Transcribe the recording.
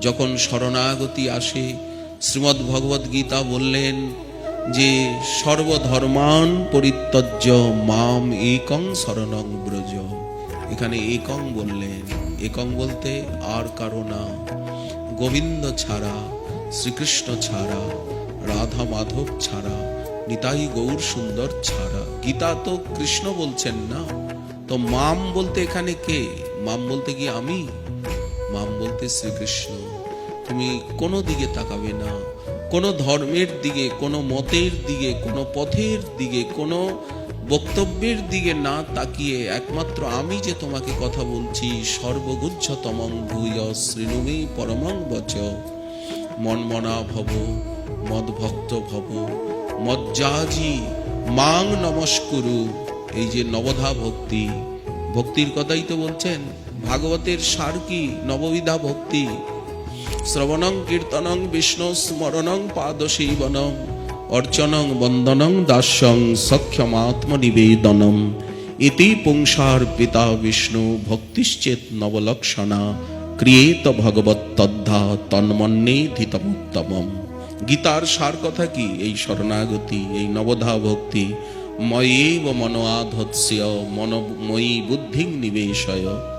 যখন শরণাগতি আসে, শ্রীমদ্ ভগবদ গীতা বললেন যে, সর্বধর্মান পরিত্যজ্য মাম একং শরণং ব্রজ। এখানে একং বললেন। একং বলতে আর কারও না। গোবিন্দ ছাড়া, শ্রীকৃষ্ণ ছাড়া, রাধা মাধব ছাড়া, নিতাই গৌর সুন্দর ছাড়া। গীতা তো কৃষ্ণ বলছেন না। তো মাম বলতে এখানে কে? মাম বলতে কি আমি? মাম বলতে শ্রীকৃষ্ণ, তুমি কোনো দিকে তাকাবে না, কোনো ধর্মের দিকে, কোনো মতের দিকে, কোনো পথের দিকে, কোনো বক্তব্যের দিকে না তাকিয়ে একমাত্র আমি যে তোমাকে কথা বলছি, সর্বগুচ্ছতমং ভূয় শ্রীনুমে পরমং বচ। মনমনা ভব, মদভক্ত ভব, মজ্জাজি, মাং নমস্কুরু। এই যে নবধা ভক্তি, ভক্তির কথাই তো বলছেন। ভাগবতের সার কি নববিধা ভক্তি? শ্রবণং, কীর্তনং, বিষ্ণু স্মরণং পাদশীবনম অর্চনং, বন্দনং, দাস্যং সক্ষমাত্মনিবেদনম ইতি পুংসার পিতা বিষ্ণু ভক্তিশ্চেত নবলক্ষণা, ক্রিয়েত ভগবত তদ্ধা তন্মন্যে ধিতমুত্তমম গীতার সার কথা কি এই শরণাগতি, এই নবধা ভক্তি? ময়েব মনোয়াধস্য মনোময়ী বুদ্ধিং নিবেশয়।